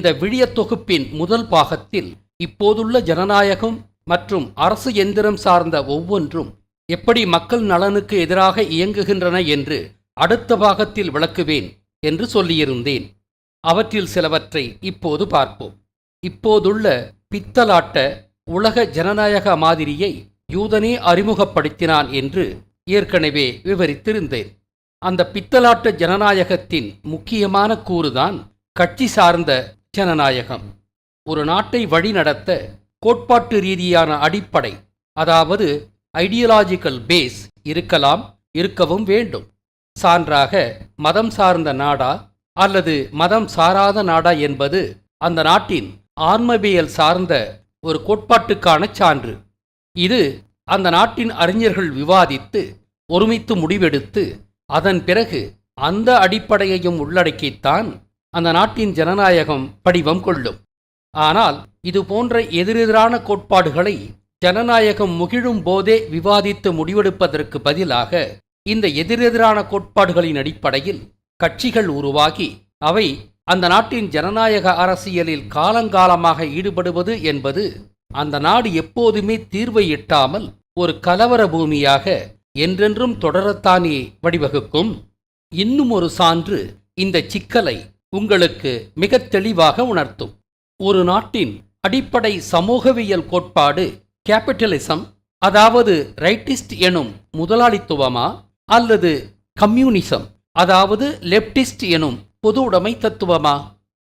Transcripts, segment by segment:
இந்த விழிய தொகுப்பின் முதல் பாகத்தில் இப்போதுள்ள ஜனநாயகம் மற்றும் அரசு எந்திரம் சார்ந்த ஒவ்வொன்றும் எப்படி மக்கள் நலனுக்கு எதிராக இயங்குகின்றன என்று அடுத்த பாகத்தில் விளக்குவேன் என்று சொல்லியிருந்தேன். அவற்றில் சிலவற்றை இப்போது பார்ப்போம். இப்போதுள்ள பித்தலாட்ட உலக ஜனநாயக மாதிரியை யூதனே அறிமுகப்படுத்தினான் என்று ஏற்கனவே விவரித்திருந்தேன். அந்த பித்தலாட்ட ஜனநாயகத்தின் முக்கியமான கூறுதான் கட்சி சார்ந்த ஜனநாயகம். ஒரு நாட்டை வழிநடத்த கோட்பாட்டு ரீதியான அடிப்படை அதாவது ஐடியலாஜிக்கல் பேஸ் இருக்கலாம் இருக்கவும் வேண்டும். சான்றாக மதம் சார்ந்த நாடா அல்லது மதம் சாராத நாடா என்பது அந்த நாட்டின் ஆன்மவியல் சார்ந்த ஒரு கோட்பாட்டுக்கான சான்று. இது அந்த நாட்டின் அறிஞர்கள் விவாதித்து ஒருமித்து முடிவெடுத்து அதன் பிறகு அந்த அடிப்படையையும் உள்ளடக்கித்தான் அந்த நாட்டின் ஜனநாயகம் படிவம் கொள்ளும். ஆனால் இது போன்ற எதிரெதிரான கோட்பாடுகளை ஜனநாயகம் முகிழும் போதே விவாதித்து முடிவெடுப்பதற்கு பதிலாக இந்த எதிரெதிரான கோட்பாடுகளின் அடிப்படையில் கட்சிகள் உருவாகி அவை அந்த நாட்டின் ஜனநாயக அரசியலில் காலங்காலமாக ஈடுபடுவது என்பது அந்த நாடு எப்போதுமே தீர்வை எட்டாமல் ஒரு கலவர பூமியாக என்றென்றும் தொடரத்தானே வடிவகுக்கும் இன்னும் ஒரு சான்று இந்த சிக்கலை உங்களுக்கு மிக தெளிவாக உணர்த்தும். ஒரு நாட்டின் அடிப்படை சமூகவியல் கோட்பாடு கேபிட்டலிசம் அதாவது ரைட்டிஸ்ட் எனும் முதலாளித்துவமா அல்லது கம்யூனிசம் அதாவது லெப்டிஸ்ட் எனும் பொது உடைமை தத்துவமா?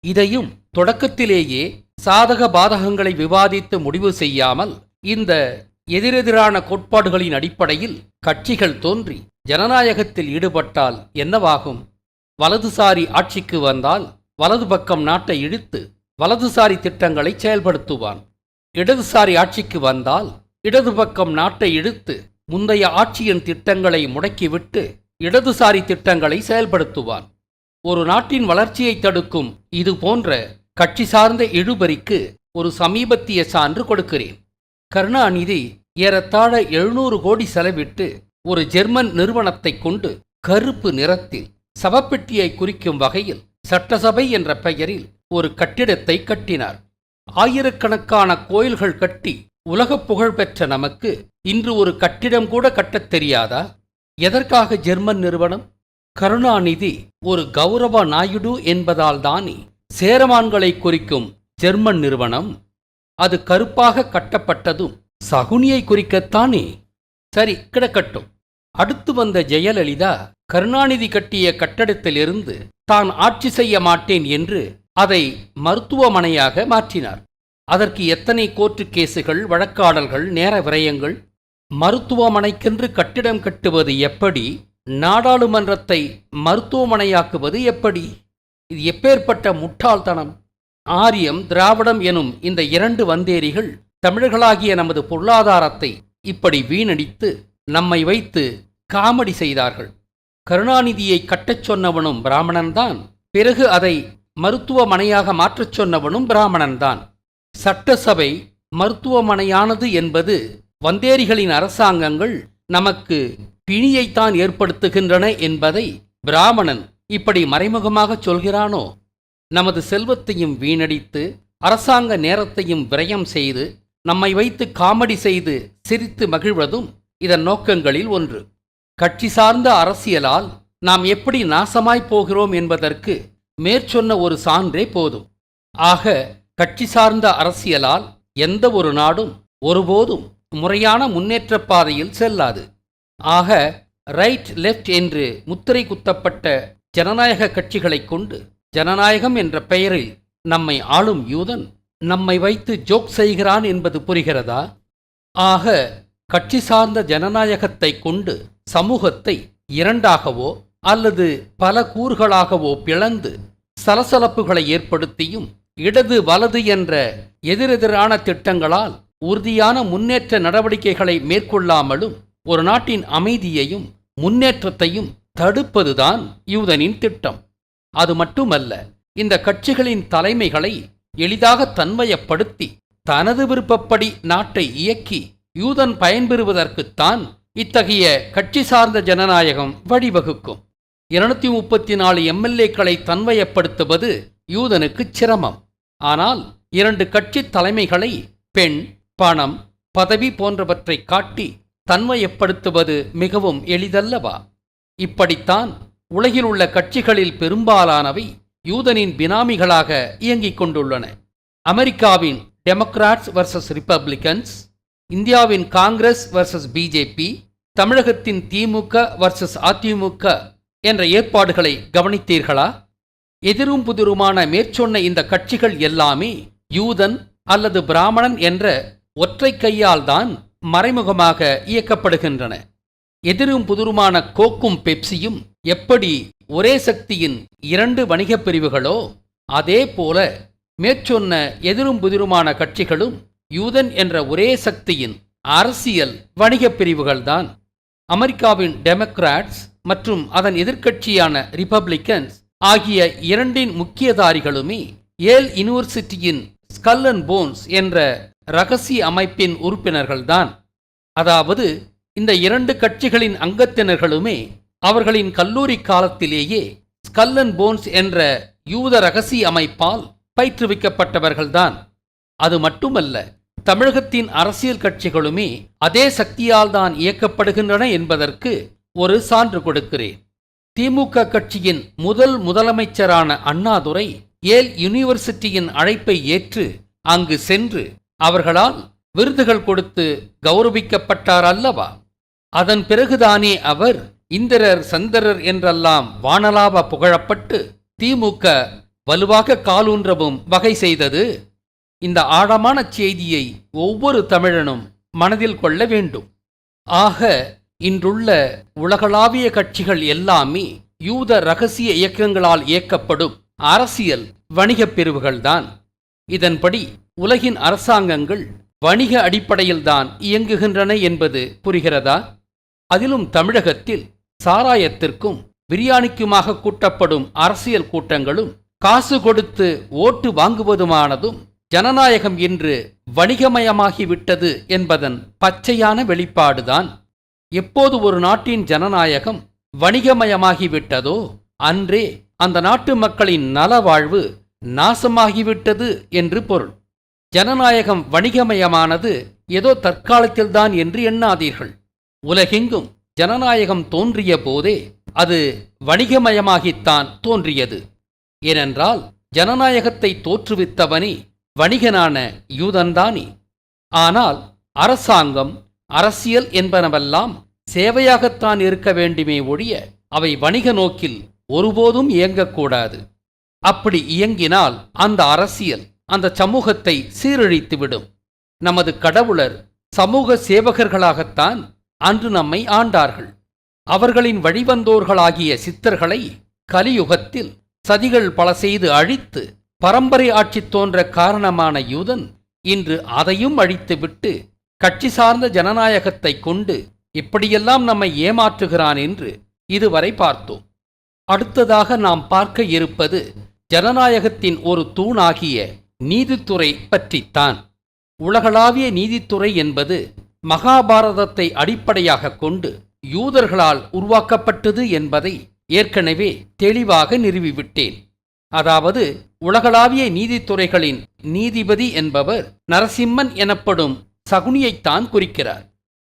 இதையும் தொடக்கத்திலேயே சாதக பாதகங்களை விவாதித்து முடிவு செய்யாமல் இந்த எதிரெதிரான கோட்பாடுகளின் அடிப்படையில் கட்சிகள் தோன்றி ஜனநாயகத்தில் ஈடுபட்டால் என்னவாகும்? வலதுசாரி ஆட்சிக்கு வந்தால் வலது பக்கம் நாட்டை இழுத்து வலதுசாரி திட்டங்களை செயல்படுத்துவான். இடதுசாரி ஆட்சிக்கு வந்தால் இடது பக்கம் நாட்டை இழுத்து முந்தைய ஆட்சியின் திட்டங்களை முடக்கிவிட்டு இடதுசாரி திட்டங்களை செயல்படுத்துவான். ஒரு நாட்டின் வளர்ச்சியை தடுக்கும் இது போன்ற கட்சி சார்ந்த இழுபறிக்கு ஒரு சமீபத்திய சான்று கொடுக்கிறேன். கருணாநிதி ஏறத்தாழ எழுநூறு கோடி செலவிட்டு ஒரு ஜெர்மன் நிறுவனத்தை கொண்டு கருப்பு நிறத்தில் சவப்பெட்டியை குறிக்கும் வகையில் சட்டசபை என்ற பெயரில் ஒரு கட்டிடத்தை கட்டினார். ஆயிரக்கணக்கான கோயில்கள் கட்டி உலக புகழ் பெற்ற நமக்கு இன்று ஒரு கட்டிடம் கூட கட்டத் தெரியாதா? எதற்காக ஜெர்மன் நிறுவனம்? கருணாநிதி ஒரு கௌரவ நாயுடு என்பதால் தானே சேரமான்களை குறிக்கும் ஜெர்மன் நிறுவனம்? அது கருப்பாக கட்டப்பட்டதும் சகுனியை குறிக்கத்தானே? சரி கிடக்கட்டும். அடுத்து வந்த ஜெயலலிதா கருணாநிதி கட்டிய கட்டடத்திலிருந்து தான் ஆட்சி செய்ய மாட்டேன் என்று அதை மருத்துவமனையாக மாற்றினார். அதற்கு எத்தனை கோர்ட்டு கேசுகள் வழக்காடல்கள் நேர விரயங்கள்? மருத்துவமனைக்கென்று கட்டிடம் கட்டுவது எப்படி? நாடாளுமன்றத்தை மருத்துவமனையாக்குவது எப்படி? இது எப்பேற்பட்ட முட்டாள்தனம்? ஆரியம் திராவிடம் எனும் இந்த இரண்டு வந்தேரிகள் தமிழர்களாகிய நமது பொருளாதாரத்தை இப்படி வீணடித்து நம்மை வைத்து காமெடி செய்தார்கள். கருணாநிதியை கட்டச் சொன்னவனும் பிராமணன்தான். பிறகு அதை மருத்துவமனையாக மாற்றச் சொன்னவனும் பிராமணன்தான். சட்டசபை மருத்துவமனையானது என்பது வந்தேரிகளின் அரசாங்கங்கள் நமக்கு பிணியைத்தான் ஏற்படுத்துகின்றன என்பதை பிராமணன் இப்படி மறைமுகமாகச் சொல்கிறானோ? நமது செல்வத்தையும் வீணடித்து அரசாங்க நேரத்தையும் விரயம் செய்து நம்மை வைத்து காமெடி செய்து சிரித்து மகிழ்வதும் இதன் நோக்கங்களில் ஒன்று. கட்சி சார்ந்த அரசியலால் நாம் எப்படி நாசமாய் போகிறோம் என்பதற்கு மேற்சொன்ன ஒரு சான்றே போதும். ஆக கட்சி சார்ந்த அரசியலால் எந்த ஒரு நாடும் ஒருபோதும் முறையான முன்னேற்ற பாதையில் செல்லாது. ஆக ரைட் லெஃப்ட் என்று முத்திரை குத்தப்பட்ட ஜனநாயக கட்சிகளைக் கொண்டு ஜனநாயகம் என்ற பெயரில் நம்மை ஆளும் யூதன் நம்மை வைத்து ஜோக் செய்கிறான் என்பது புரிகிறதா? ஆக கட்சி சார்ந்த ஜனநாயகத்தை கொண்டு சமூகத்தை இரண்டாகவோ அல்லது பல கூறுகளாகவோ பிளந்து சலசலப்புகளை ஏற்படுத்தியும் இடது வலது என்ற எதிரெதிரான திட்டங்களால் உறுதியான முன்னேற்ற நடவடிக்கைகளை மேற்கொள்ளாமலும் ஒரு நாட்டின் அமைதியையும் முன்னேற்றத்தையும் தடுப்பதுதான் யூதனின் திட்டம். அது மட்டுமல்ல இந்த கட்சிகளின் தலைமைகளை எளிதாக தன்மயப்படுத்தி தனது விருப்பப்படி நாட்டை இயக்கி யூதன் பயன்பெறுவதற்குத்தான் இத்தகைய கட்சி சார்ந்த ஜனநாயகம் வழிவகுக்கும். இருநூத்தி முப்பத்தி நாலு எம்எல்ஏக்களை தன்வயப்படுத்துவது யூதனுக்கு சிரமம். ஆனால் இரண்டு கட்சி தலைமைகளை பெண் பணம் பதவி போன்றவற்றை காட்டி தன்மையப்படுத்துவது மிகவும் எளிதல்லவா? இப்படித்தான் உலகில் உள்ள கட்சிகளில் பெரும்பாலானவை யூதனின் பினாமிகளாக இயங்கிக் கொண்டுள்ளன. அமெரிக்காவின் டெமோக்ராட்ஸ் வர்சஸ் ரிப்பப்ளிகன்ஸ் இந்தியாவின் காங்கிரஸ் வர்சஸ் பிஜேபி தமிழகத்தின் திமுக வர்சஸ் அதிமுக என்ற ஏற்பாடுகளை கவனித்தீர்களா? எதிரும் புதிருமான மேற்சொன்ன இந்த கட்சிகள் எல்லாமே யூதன் அல்லது பிராமணன் என்ற ஒற்றை கையால் தான் மறைமுகமாக இயக்கப்படுகின்றன. எதிரும் புதிருமான கோக்கும் பெப்சியும் எப்படி ஒரே சக்தியின் இரண்டு வணிகப் பிரிவுகளோ அதே போல மேற்சொன்ன எதிரும் புதிருமான கட்சிகளும் யூதன் என்ற ஒரே சக்தியின் அரசியல் வணிகப் பிரிவுகள்தான். அமெரிக்காவின் டெமோக்ராட்ஸ் மற்றும் அதன் எதிர்க்கட்சியான ரிப்பப்ளிக்கன்ஸ் ஆகிய இரண்டின் முக்கியதாரிகளுமே ஏல் யூனிவர்சிட்டியின் ஸ்கல் அண்ட் போன்ஸ் என்ற ரகசிய அமைப்பின் உறுப்பினர்கள்தான். அதாவது இந்த இரண்டு கட்சிகளின் அங்கத்தினர்களுமே அவர்களின் கல்லூரி காலத்திலேயே ஸ்கல் அண்ட் போன்ஸ் என்ற யூத ரகசிய அமைப்பால் பயிற்றுவிக்கப்பட்டவர்கள்தான். அது மட்டுமல்ல தமிழகத்தின் அரசியல் கட்சிகளுமே அதே சக்தியால் தான் இயக்கப்படுகின்றன என்பதற்கு ஒரு சான்று கொடுக்கிறேன். திமுக கட்சியின் முதல் முதலமைச்சரான அண்ணாதுரை ஏல் யூனிவர்சிட்டியின் அழைப்பை ஏற்று அங்கு சென்று அவர்களால் விருதுகள் கொடுத்து கௌரவிக்கப்பட்டார் அல்லவா? அதன் பிறகுதானே அவர் இந்திரர் சந்திரர் என்றெல்லாம் வானலாவ புகழப்பட்டு திமுக வலுவாக காலூன்றவும் வகை செய்தது. இந்த ஆழமான செய்தியை ஒவ்வொரு தமிழனும் மனதில் கொள்ள வேண்டும். ஆக இன்றுள்ள உலகளாவிய கட்சிகள் எல்லாமே யூத ரகசிய இயக்கங்களால் இயக்கப்படும் அரசியல் வணிகப் பிரிவுகள்தான். இதன்படி உலகின் அரசாங்கங்கள் வணிக அடிப்படையில்தான் இயங்குகின்றன என்பது புரிகிறதா? அதிலும் தமிழகத்தில் சாராயத்திற்கும் பிரியாணிக்குமாக கூட்டப்படும் அரசியல் கூட்டங்களும் காசு கொடுத்து ஓட்டு வாங்குவதுமானதும் ஜனநாயகம் இன்று வணிகமயமாகிவிட்டது என்பதன் பச்சையான வெளிப்பாடுதான். எப்போது ஒரு நாட்டின் ஜனநாயகம் வணிகமயமாகிவிட்டதோ அன்றே அந்த நாட்டு மக்களின் நலவாழ்வு நாசமாகிவிட்டது என்று பொருள். ஜனநாயகம் வணிகமயமானது ஏதோ தற்காலத்தில்தான் என்று எண்ணாதீர்கள். உலகெங்கும் ஜனநாயகம் தோன்றிய போதே அது வணிகமயமாகித்தான் தோன்றியது. ஏனென்றால் ஜனநாயகத்தை தோற்றுவித்தவனே வணிகனான யூதன்தானே. ஆனால் அரசாங்கம் அரசியல் என்பனவெல்லாம் சேவையாகத்தான் இருக்க வேண்டுமே ஒழிய அவை வணிக நோக்கில் ஒருபோதும் இயங்கக்கூடாது அப்படி இயங்கினால் அந்த அரசியல் அந்த சமூகத்தை சீரழித்துவிடும். நமது கடவுளர் சமூக சேவகர்களாகத்தான் அன்று நம்மை ஆண்டார்கள். அவர்களின் வழிவந்தோர்களாகிய சித்தர்களை கலியுகத்தில் சதிகள் பல செய்து அழித்து பரம்பரை ஆட்சி தோன்ற காரணமான யூதன் இன்று அதையும் அழித்துவிட்டு கட்சி சார்ந்த ஜனநாயகத்தை கொண்டு இப்படியெல்லாம் நம்மை ஏமாற்றுகிறான் என்று இதுவரை பார்த்தோம். அடுத்ததாக நாம் பார்க்க இருப்பது ஜனநாயகத்தின் ஒரு தூணாகிய நீதித்துறை பற்றித்தான். உலகளாவிய நீதித்துறை என்பது மகாபாரதத்தை அடிப்படையாக கொண்டு யூதர்களால் உருவாக்கப்பட்டது என்பதை ஏற்கனவே தெளிவாக நிறுவிவிட்டேன். அதாவது உலகளாவிய நீதித்துறைகளின் நீதிபதி என்பவர் நரசிம்மன் எனப்படும் சகுனியைத்தான் குறிக்கிறார்.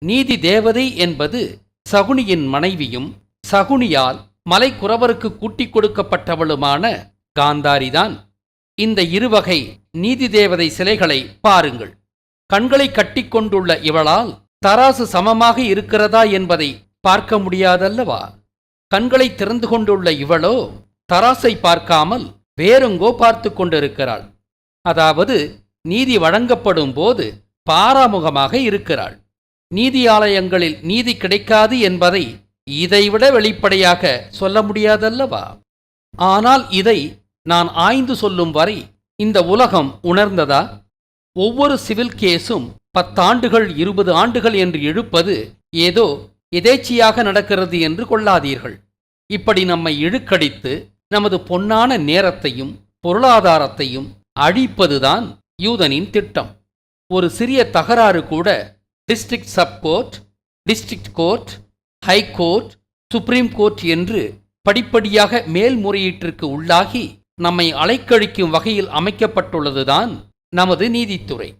நீதி தேவதை என்பது சகுனியின் மனைவியும் சகுனியால் மலைக்குறவருக்கு கூட்டிக் கொடுக்கப்பட்டவளுமான காந்தாரிதான். இந்த இருவகை நீதி தேவதை சிலைகளை பாருங்கள். கண்களை கட்டிக்கொண்டுள்ள இவளால் தராசு சமமாக இருக்கிறதா என்பதை பார்க்க முடியாதல்லவா? கண்களை திறந்து கொண்டுள்ள இவளோ தராசை பார்க்காமல் வேறெங்கோ பார்த்து கொண்டிருக்கிறாள். அதாவது நீதி வழங்கப்படும் போது பாராமுகமாக இருக்கிறாள். நீதியாலயங்களில் நீதி கிடைக்காது என்பதை இதைவிட வெளிப்படையாக சொல்ல முடியாதல்லவா? ஆனால் இதை நான் ஆய்ந்து சொல்லும் வரை இந்த உலகம் உணர்ந்ததா? ஒவ்வொரு சிவில் கேஸும் பத்தாண்டுகள் இருபது ஆண்டுகள் என்று இழுப்பது ஏதோ எதேச்சியாக நடக்கிறது என்று கொள்ளாதீர்கள். இப்படி நம்மை இழுக்கடித்து நமது பொன்னான நேரத்தையும் பொருளாதாரத்தையும் அழிப்பதுதான் யூதனின் திட்டம். ஒரு சிறிய தகராறு கூட district sub court district court high court supreme court என்று படிப்படியாக மேல்முறையீட்டிற்கு உள்ளாகி நம்மை அலைக்கழிக்கும் வகையில் அமைக்கப்பட்டுள்ளதுதான் நமது நீதித்துறை.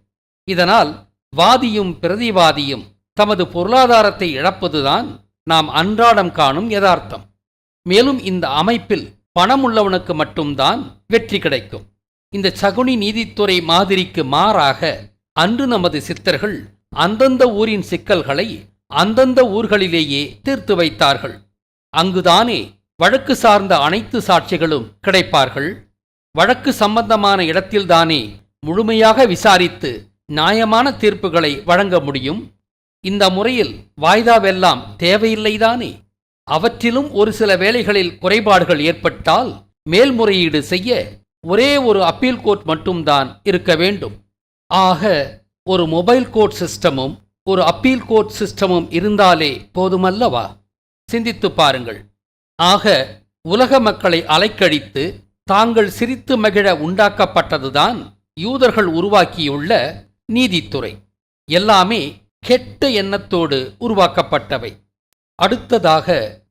இதனால் வாதியும் பிரதிவாதியும் தமது பொருளாதாரத்தை இழப்பதுதான் நாம் அன்றாடம் காணும் யதார்த்தம். மேலும் இந்த அமைப்பில் பணம் உள்ளவனுக்கு மட்டும்தான் வெற்றி கிடைக்கும். இந்த சகுனி நீதித்துறை மாதிரிக்கு மாறாக அன்று நமது சித்தர்கள் அந்தந்த ஊரின் சிக்கல்களை அந்தந்த ஊர்களிலேயே தீர்த்து வைத்தார்கள். அங்குதானே வழக்கு சார்ந்த அனைத்து சாட்சிகளும் கிடைப்பார்கள். வழக்கு சம்பந்தமான இடத்தில்தானே முழுமையாக விசாரித்து நியாயமான தீர்ப்புகளை வழங்க முடியும். இந்த முறையில் வாய்தாவெல்லாம் தேவையில்லைதானே? அவற்றிலும் ஒரு சில வேலைகளில் குறைபாடுகள் ஏற்பட்டால் மேல்முறையீடு செய்ய ஒரே ஒரு அப்பீல் கோர்ட் மட்டும்தான் இருக்க வேண்டும். ஆக ஒரு மொபைல் கோர்ட் சிஸ்டமும் ஒரு அப்பீல் கோர்ட் சிஸ்டமும் இருந்தாலே போதுமல்லவா? சிந்தித்து பாருங்கள். ஆக உலக மக்களை அலைக்கழித்து தாங்கள் சிரித்து மகிழ உண்டாக்கப்பட்டதுதான் யூதர்கள் உருவாக்கியுள்ள நீதித்துறை. எல்லாமே கெட்ட எண்ணத்தோடு உருவாக்கப்பட்டவை. அடுத்ததாக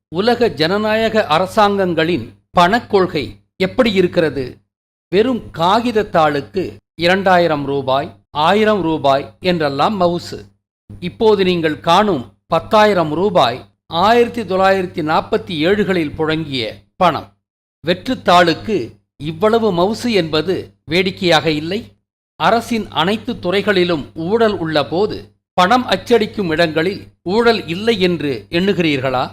உலக ஜனநாயக அரசாங்கங்களின் பணக்கொள்கை எப்படி இருக்கிறது? வெறும் காகிதத்தாளுக்கு இரண்டாயிரம் ரூபாய் ஆயிரம் ரூபாய் என்றெல்லாம் மவுசு. இப்போது நீங்கள் காணும் பத்தாயிரம் ரூபாய் ஆயிரத்தி தொள்ளாயிரத்தி நாற்பத்தி ஏழுகளில் புழங்கிய பணம். வெற்றுத்தாளுக்கு இவ்வளவு மவுசு என்பது வேடிக்கையாக இல்லை. அரசின் அனைத்து துறைகளிலும் ஊழல் உள்ளபோது பணம் அச்சடிக்கும் இடங்களில் ஊழல் இல்லை என்று எண்ணுகிறீர்களா?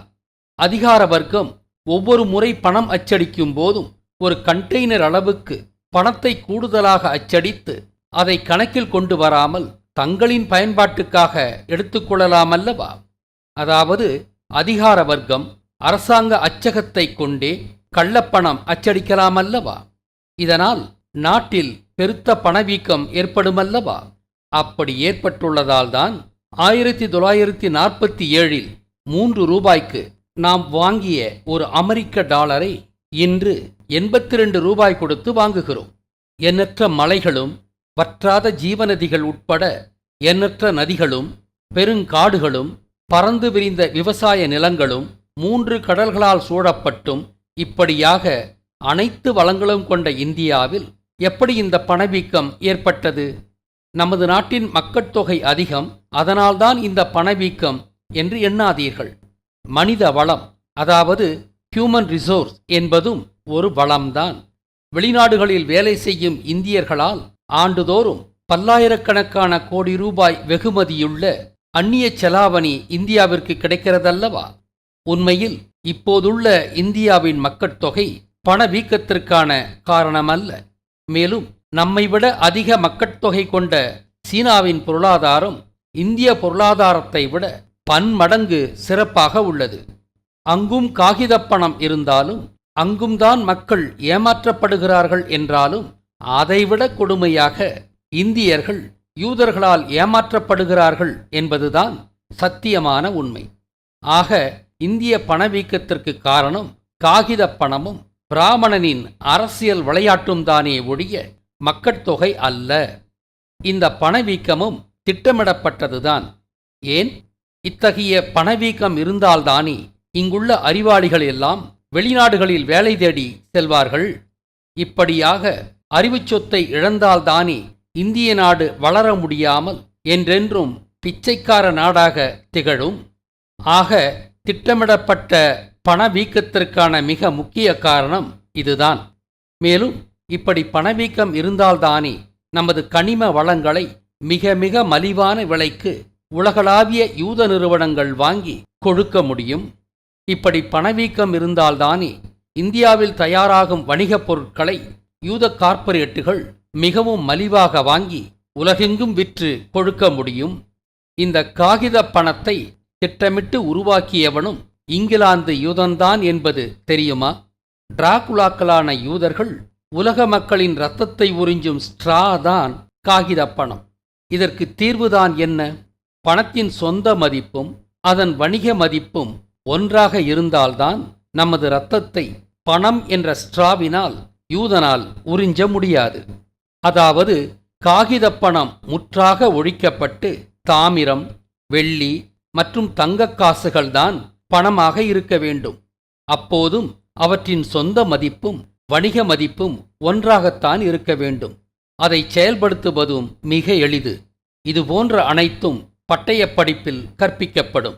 அதிகார வர்க்கம் ஒவ்வொரு முறை பணம் அச்சடிக்கும் போதும் ஒரு கண்டெய்னர் அளவுக்கு பணத்தை கூடுதலாக அச்சடித்து அதை கணக்கில் கொண்டு வராமல் தங்களின் பயன்பாட்டுக்காக எடுத்துக்கொள்ளலாமல்லவா அதாவது அதிகார வர்க்கம் அரசாங்க அச்சகத்தை கொண்டே கள்ளப்பணம் அச்சடிக்கலாமல்லவா? இதனால் நாட்டில் பெருத்த பணவீக்கம் ஏற்படுமல்லவா? அப்படி ஏற்பட்டுள்ளதால்தான் ஆயிரத்தி தொள்ளாயிரத்தி நாற்பத்தி ஏழில் மூன்று ரூபாய்க்கு நாம் வாங்கிய ஒரு அமெரிக்க டாலரை இன்று எண்பத்தி ரெண்டு ரூபாய் கொடுத்து வாங்குகிறோம். எண்ணற்ற மலைகளும் வற்றாத ஜீவநதிகள் உட்பட எண்ணற்ற நதிகளும் பெருங்காடுகளும் பறந்து விரிந்த விவசாய நிலங்களும் மூன்று கடல்களால் சூழப்பட்டும் இப்படியாக அனைத்து வளங்களும் கொண்ட இந்தியாவில் எப்படி இந்த பணவீக்கம் ஏற்பட்டது? நமது நாட்டின் மக்கட்தொகை அதிகம் அதனால்தான் இந்த பணவீக்கம் என்று எண்ணாதீர்கள். மனித வளம் அதாவது ஹியூமன் ரிசோர்ஸ் என்பதும் ஒரு வளம்தான். வெளிநாடுகளில் வேலை செய்யும் இந்தியர்களால் ஆண்டுதோறும் பல்லாயிரக்கணக்கான கோடி ரூபாய் வெகுமதியுள்ள அந்நிய செலாவணி இந்தியாவிற்கு கிடைக்கிறதல்லவா? உண்மையில் இப்போதுள்ள இந்தியாவின் மக்கட்தொகை பணவீக்கத்திற்கான காரணமல்ல. மேலும் நம்மை விட அதிக மக்கட்தொகை கொண்ட சீனாவின் பொருளாதாரம் இந்திய பொருளாதாரத்தை விட பன்மடங்கு சிறப்பாக உள்ளது. அங்கும் காகித பணம் இருந்தாலும் அங்கும்தான் மக்கள் ஏமாற்றப்படுகிறார்கள் என்றாலும் அதைவிட கொடுமையாக இந்தியர்கள் யூதர்களால் ஏமாற்றப்படுகிறார்கள் என்பதுதான் சத்தியமான உண்மை. ஆக இந்திய பணவீக்கத்திற்கு காரணம் காகித பணமும் பிராமணனின் அரசியல் விளையாட்டும் தானே ஒழிய மக்கட்தொகை அல்ல. இந்த பணவீக்கமும் திட்டமிடப்பட்டதுதான். ஏன்? இத்தகைய பணவீக்கம் இருந்தால்தானே இங்குள்ள அறிவாளிகள் எல்லாம் வெளிநாடுகளில் வேலை தேடி செல்வார்கள். இப்படியாக அறிவுச் சொத்தை இழந்தால்தானே இந்திய நாடு வளர முடியாமல் என்றென்றும் பிச்சைக்கார நாடாக திகழும். ஆக திட்டமிடப்பட்ட பணவீக்கத்திற்கான மிக முக்கிய காரணம் இதுதான். மேலும் இப்படி பணவீக்கம் இருந்தால்தானே நமது கனிம வளங்களை மிக மிக மலிவான விலைக்கு உலகளாவிய யூத நிறுவனங்கள் வாங்கி கொடுக்க முடியும்? இப்படி பணவீக்கம் இருந்தால்தானே இந்தியாவில் தயாராகும் வணிகப் பொருட்களை யூத கார்ப்பரேட்டுகள் மிகவும் மலிவாக வாங்கி உலகெங்கும் விற்று கொடுக்க முடியும்? இந்த காகித பணத்தை திட்டமிட்டு உருவாக்கியவனும் இங்கிலாந்து யூதன்தான் என்பது தெரியுமா? டிராகுலாக்களான யூதர்கள் உலக மக்களின் ரத்தத்தை உறிஞ்சும் ஸ்ட்ரா தான் காகித பணம் இதற்கு தீர்வுதான் என்ன? பணத்தின் சொந்த மதிப்பும் அதன் வணிக மதிப்பும் ஒன்றாக இருந்தால்தான் நமது இரத்தத்தை பணம் என்ற ஸ்ட்ராவினால் யூதனால் உறிஞ்ச முடியாது. அதாவது காகித பணம் முற்றாக ஒழிக்கப்பட்டு தாமிரம் வெள்ளி மற்றும் தங்கக் காசுகள்தான் பணமாக இருக்க வேண்டும். அப்போதும் அவற்றின் சொந்த மதிப்பும் வணிக மதிப்பும் ஒன்றாகத்தான் இருக்க வேண்டும். அதை செயல்படுத்துவதும் மிக எளிது. இது போன்ற அனைத்தும் பட்டயப் படிப்பில் கற்பிக்கப்படும்.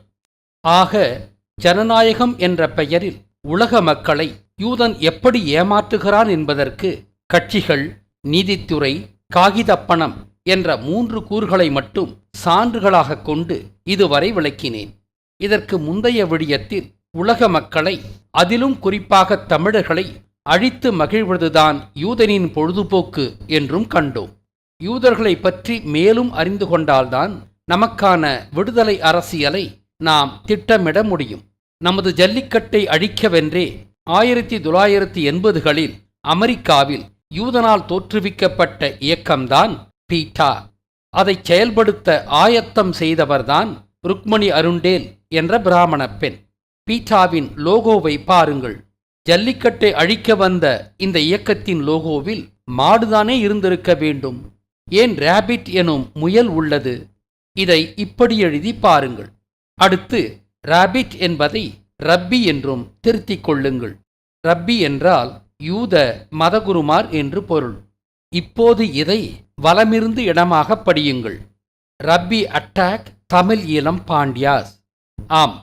ஆக ஜனநாயகம் என்ற பெயரில் உலக மக்களை யூதன் எப்படி ஏமாற்றுகிறான் என்பதற்கு கட்சிகள் நீதித்துறை காகிதப் பணம் என்ற மூன்று கூறுகளை மட்டும் சான்றுகளாகக் கொண்டு இதுவரை விளக்கினேன். இதற்கு முந்தைய விடியத்தில் உலக மக்களை அதிலும் குறிப்பாக தமிழர்களை அழித்து மகிழ்வதுதான் யூதனின் பொழுதுபோக்கு என்றும் கண்டோம். யூதர்களை பற்றி மேலும் அறிந்து கொண்டால்தான் நமக்கான விடுதலை அரசியலை நாம் திட்டமிட முடியும். நமது ஜல்லிக்கட்டை அழிக்கவென்றே ஆயிரத்தி தொள்ளாயிரத்தி எண்பதுகளில் அமெரிக்காவில் யூதனால் தோற்றுவிக்கப்பட்ட இயக்கம்தான் பீட்டா. அதை செயல்படுத்த ஆயத்தம் செய்தவர்தான் ருக்மணி அருண்டேல் என்ற பிராமண பெண். பீட்டாவின் லோகோவை பாருங்கள். ஜல்லிக்கட்டை அழிக்க வந்த இந்த இயக்கத்தின் லோகோவில் மாடுதானே இருந்திருக்க வேண்டும். ஏன் ரேபிட் எனும் முயல் உள்ளது? இதை இப்படி எழுதி பாருங்கள். அடுத்து ராபிட் என்பதை ரப்பி என்றும் திருத்திக் கொள்ளுங்கள். ரப்பி என்றால் யூத மதகுருமார் என்று பொருள். இப்போது இதை வலமிருந்து இடமாக படியுங்கள். ரப்பி அட்டாக் தமிழ் ஈழம் பாண்டியாஸ். ஆம்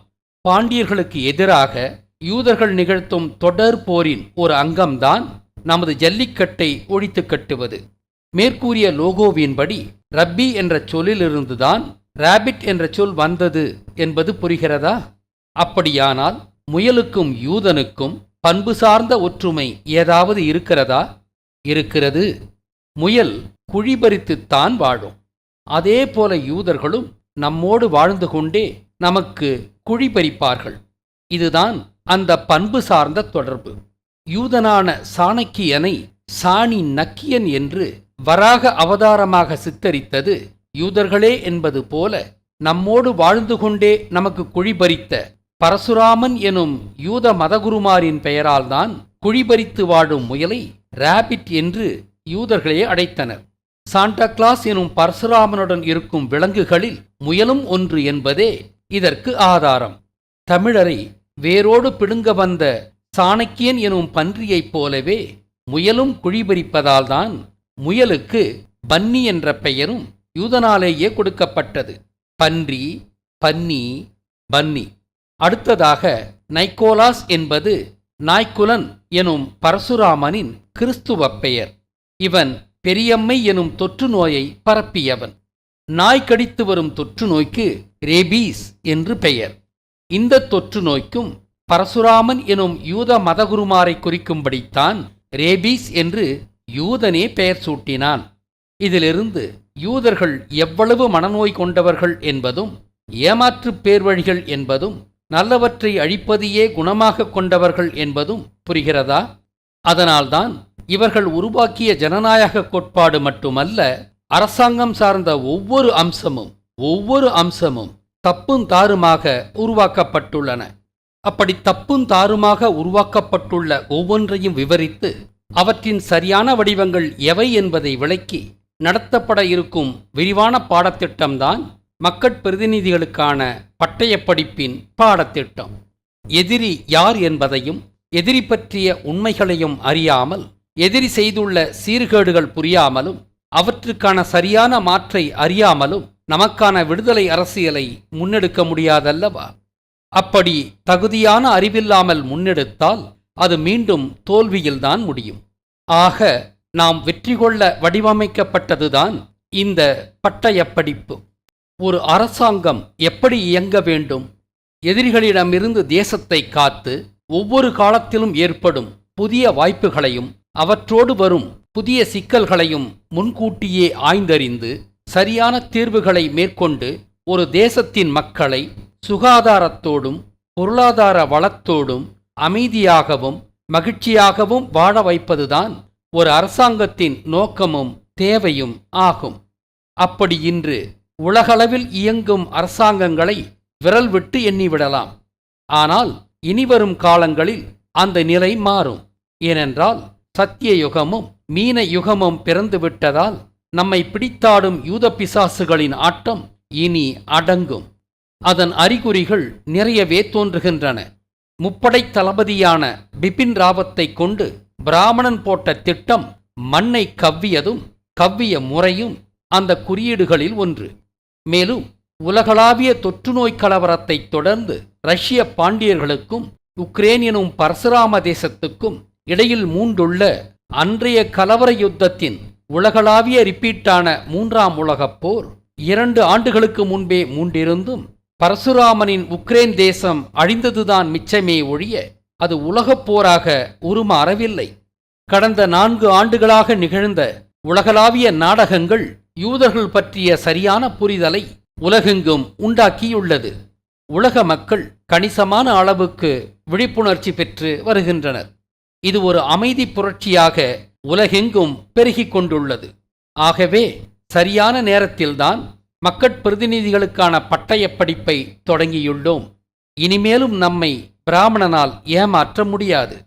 பாண்டியர்களுக்கு எதிராக யூதர்கள் நிகழ்த்தும் தொடர் போரின் ஒரு அங்கம்தான் நமது ஜல்லிக்கட்டை ஒழித்து கட்டுவது. மேற்கூறிய லோகோவின்படி ரப்பி என்ற சொல்லிலிருந்துதான் ராபிட் என்ற சொல் வந்தது என்பது புரிகிறதா? அப்படியானால் முயலுக்கும் யூதனுக்கும் பண்பு சார்ந்த ஒற்றுமை ஏதாவது இருக்கிறதா? இருக்கிறது. முயல் குழிபறித்துத்தான் வாழும். அதே போல யூதர்களும் நம்மோடு வாழ்ந்து கொண்டே நமக்கு குழிபறிப்பார்கள் இதுதான் அந்த பண்பு சார்ந்த தொடர்பு. யூதனான சாணக்கியனை சாணி நக்கியன் என்று வராக அவதாரமாக சித்தரித்தது யூதர்களே என்பது போல நம்மோடு வாழ்ந்து கொண்டே நமக்கு குழிபறித்த பரசுராமன் எனும் யூத மதகுருமாரின் பெயரால்தான் குழிபறித்து வாழும் முயலை ராபிட் என்று யூதர்களே அடைத்தனர். சாண்டா கிளாஸ் எனும் பரசுராமனுடன் இருக்கும் விலங்குகளில் முயலும் ஒன்று என்பதே இதற்கு ஆதாரம். தமிழரை வேரோடு பிடுங்க வந்த சாணக்கியன் எனும் பன்றியைப் போலவே முயலும் குழிபறிப்பதால்தான் முயலுக்கு பன்னி என்ற பெயரும் யூதனாலேயே கொடுக்கப்பட்டது. பன்றி பன்னி பன்னி. அடுத்ததாக நைக்கோலாஸ் என்பது நாய்க்குலன் எனும் பரசுராமனின் கிறிஸ்துவ பெயர். இவன் பெரியம்மை எனும் தொற்று நோயை பரப்பியவன். நாய் கடித்து வரும் தொற்று நோய்க்கு ரேபீஸ் என்று பெயர். இந்த தொற்று நோய்க்கும் பரசுராமன் எனும் யூத மதகுருமாரை குறிக்கும்படித்தான் ரேபீஸ் என்று யூதனே பெயர் சூட்டினான். இதிலிருந்து யூதர்கள் எவ்வளவு மனநோய் கொண்டவர்கள் என்பதும் ஏமாற்றுப் பேர்வழிகள் என்பதும் நல்லவற்றை அழிப்பதையே குணமாக கொண்டவர்கள் என்பதும் புரிகிறதா? அதனால்தான் இவர்கள் உருவாக்கிய ஜனநாயக கோட்பாடு மட்டுமல்ல அரசாங்கம் சார்ந்த ஒவ்வொரு அம்சமும் ஒவ்வொரு அம்சமும் தப்பும் தாறுமாக உருவாக்கப்பட்டுள்ளன. அப்படி தப்பும் தாறுமாக உருவாக்கப்பட்டுள்ள ஒவ்வொன்றையும் விவரித்து அவற்றின் சரியான வடிவங்கள் எவை என்பதை விளக்கி நடத்தப்பட இருக்கும் விரிவான பாடத்திட்டம்தான் மக்கட் பிரதிநிதிகளுக்கான பட்டயப் படிப்பின் பாடத்திட்டம். எதிரி யார் என்பதையும் எதிரி பற்றிய உண்மைகளையும் அறியாமல் எதிரி செய்துள்ள சீர்கேடுகள் புரியாமலும் அவற்றுக்கான சரியான மாற்றை அறியாமலும் நமக்கான விடுதலை அரசியலை முன்னெடுக்க முடியாதல்லவா? அப்படி தகுதியான அறிவில்லாமல் முன்னெடுத்தால் அது மீண்டும் தோல்வியில்தான் முடியும். ஆக நாம் வெற்றி கொள்ள வடிவமைக்கப்பட்டதுதான் இந்த பட்டயப்படிப்பு. ஒரு அரசாங்கம் எப்படி இயங்க வேண்டும்? எதிரிகளிடமிருந்து தேசத்தை காத்து ஒவ்வொரு காலத்திலும் ஏற்படும் புதிய வாய்ப்புகளையும் அவற்றோடு வரும் புதிய சிக்கல்களையும் முன்கூட்டியே ஆய்ந்தறிந்து சரியான தீர்வுகளை மேற்கொண்டு ஒரு தேசத்தின் மக்களை சுகாதாரத்தோடும் பொருளாதார வளத்தோடும் அமைதியாகவும் மகிழ்ச்சியாகவும் வாழ வைப்பதுதான் ஒரு அரசாங்கத்தின் நோக்கமும் தேவையும் ஆகும். அப்படி இன்று உலகளவில் இயங்கும் அரசாங்கங்களை விரல் விட்டு எண்ணிவிடலாம். ஆனால் இனிவரும் காலங்களில் அந்த நிலை மாறும். ஏனென்றால் சத்திய யுகமும் மீன யுகமும் பிறந்து விட்டதால் நம்மை பிடித்தாடும் யூத பிசாசுகளின் ஆட்டம் இனி அடங்கும். அதன் அறிகுறிகள் நிறையவே தோன்றுகின்றன. முப்படை தளபதியான பிபின் ராவத்தை கொண்டு பிராமணன் போட்ட திட்டம் மண்ணை கவ்வியதும் கவ்விய முறையும் அந்த குறியீடுகளில் ஒன்று. மேலும் உலகளாவிய தொற்றுநோய் கலவரத்தைத் தொடர்ந்து ரஷ்ய பாண்டியர்களுக்கும் உக்ரேன் எனும் பரசுராம தேசத்துக்கும் இடையில் மூண்டுள்ள அன்றைய கலவர யுத்தத்தின் உலகளாவிய ரிப்பீட்டான மூன்றாம் உலகப் போர் இரண்டு ஆண்டுகளுக்கு முன்பே மூண்டிருந்தும் பரசுராமனின் உக்ரேன் தேசம் அழிந்ததுதான் மிச்சமே ஒழிய அது உலகப் போராக உருமாறவில்லை கடந்த நான்கு ஆண்டுகளாக நிகழ்ந்த உலகளாவிய நாடகங்கள் யூதர்கள் பற்றிய சரியான புரிதலை உலகெங்கும் உண்டாக்கியுள்ளது. உலக மக்கள் கணிசமான அளவுக்கு விழிப்புணர்ச்சி பெற்று வருகின்றனர். இது ஒரு அமைதி புரட்சியாக உலகெங்கும் பெருகிக் கொண்டுள்ளது. ஆகவே சரியான நேரத்தில்தான் மக்கட் பிரதிநிதிகளுக்கான பட்டயப் படிப்பை தொடங்கியுள்ளோம். இனிமேலும் நம்மை பிராமணனால் ஏமாற்ற முடியாது.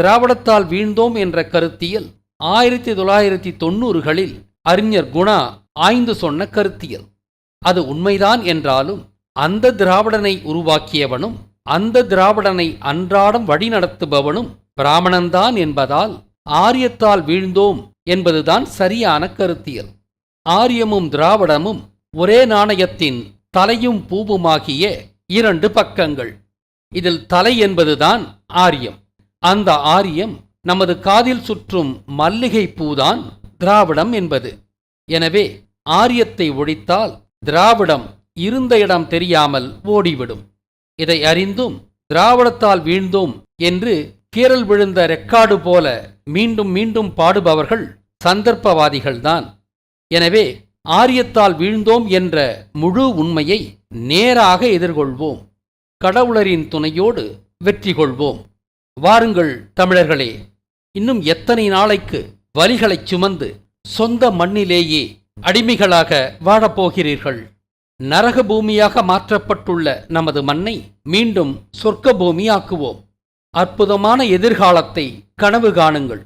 திராவிடத்தால் வீழ்ந்தோம் என்ற கருத்தியல் ஆயிரத்தி தொள்ளாயிரத்தி தொண்ணூறுகளில் அறிஞர் குணா ஆய்ந்து சொன்ன கருத்தியல். அது உண்மைதான் என்றாலும் அந்த திராவிடனை உருவாக்கியவனும் அந்த திராவிடனை அன்றாடம் வழிநடத்துபவனும் பிராமணன்தான் என்பதால் ஆரியத்தால் வீழ்ந்தோம் என்பதுதான் சரியான கருத்தியல். ஆரியமும் திராவிடமும் ஒரே நாணயத்தின் தலையும் பூவுமாகிய இரண்டு பக்கங்கள். இதில் தலை என்பதுதான் ஆரியம். அந்த ஆரியம் நமது காதில் சுற்றும் மல்லிகை பூதான் திராவிடம் என்பது. எனவே ஆரியத்தை ஒழித்தால் திராவிடம் இருந்த இடம் தெரியாமல் ஓடிவிடும். இதை அறிந்தும் திராவிடத்தால் வீழ்ந்தோம் என்று கீறல் விழுந்த ரெக்கார்டு போல மீண்டும் மீண்டும் பாடுபவர்கள் சந்தர்ப்பவாதிகள்தான். எனவே ஆரியத்தால் வீழ்ந்தோம் என்ற முழு உண்மையை நேராக எதிர்கொள்வோம். கடவுளரின் துணையோடு வெற்றி கொள்வோம். வாருங்கள் தமிழர்களே இன்னும் எத்தனை நாளைக்கு வலிகளைச் சுமந்து சொந்த மண்ணிலேயே அடிமைகளாக வாழப்போகிறீர்கள் நரக பூமியாக மாற்றப்பட்டுள்ள நமது மண்ணை மீண்டும் சொர்க்க பூமியாக்குவோம் அற்புதமான எதிர்காலத்தை கனவு காணுங்கள்.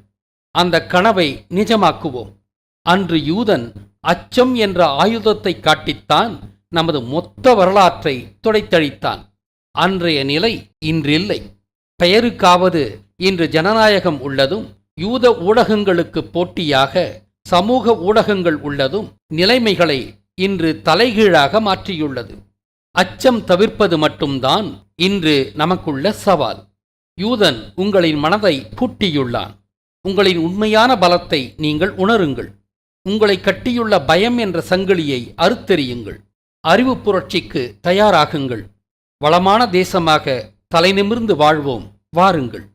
அந்த கனவை நிஜமாக்குவோம். அன்று யூதன் அச்சம் என்ற ஆயுதத்தை காட்டித்தான் நமது மொத்த வரலாற்றை துடைத்தழித்தான். அன்றைய நிலை இன்றில்லை. பெயருக்காவது இன்று ஜனநாயகம் உள்ளதும் யூத ஊடகங்களுக்கு போட்டியாக சமூக ஊடகங்கள் உள்ளதும் நிலைமைகளை இன்று தலைகீழாக மாற்றியுள்ளது. அச்சம் தவிர்ப்பது மட்டும்தான் இன்று நமக்குள்ள சவால். யூதன் உங்களின் மனதை பூட்டியுள்ளான். உங்களின் உண்மையான பலத்தை நீங்கள் உணருங்கள். உங்களை கட்டியுள்ள பயம் என்ற சங்கிலியை அறுத்தெறியுங்கள். அறிவு புரட்சிக்கு தயாராகுங்கள். வளமான தேசமாக தலைநிமிர்ந்து வாழ்வோம். வாருங்கள்.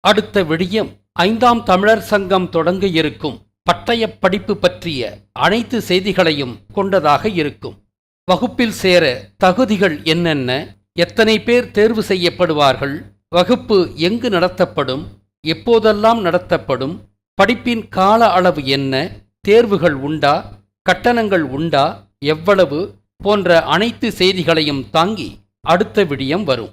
அடுத்த விடியம் ஐந்தாம் தமிழர் சங்கம் தொடங்க இருக்கும் பட்டயப் படிப்பு பற்றிய அனைத்து செய்திகளையும் கொண்டதாக இருக்கும். வகுப்பில் சேர தகுதிகள் என்னென்ன? எத்தனை பேர் தேர்வு செய்யப்படுவார்கள்? வகுப்பு எங்கு நடத்தப்படும் எப்போதெல்லாம் நடத்தப்படும் படிப்பின் கால அளவு என்ன தேர்வுகள் உண்டா கட்டணங்கள் உண்டா எவ்வளவு போன்ற அனைத்து செய்திகளையும் தாங்கி அடுத்த விடியம் வரும்.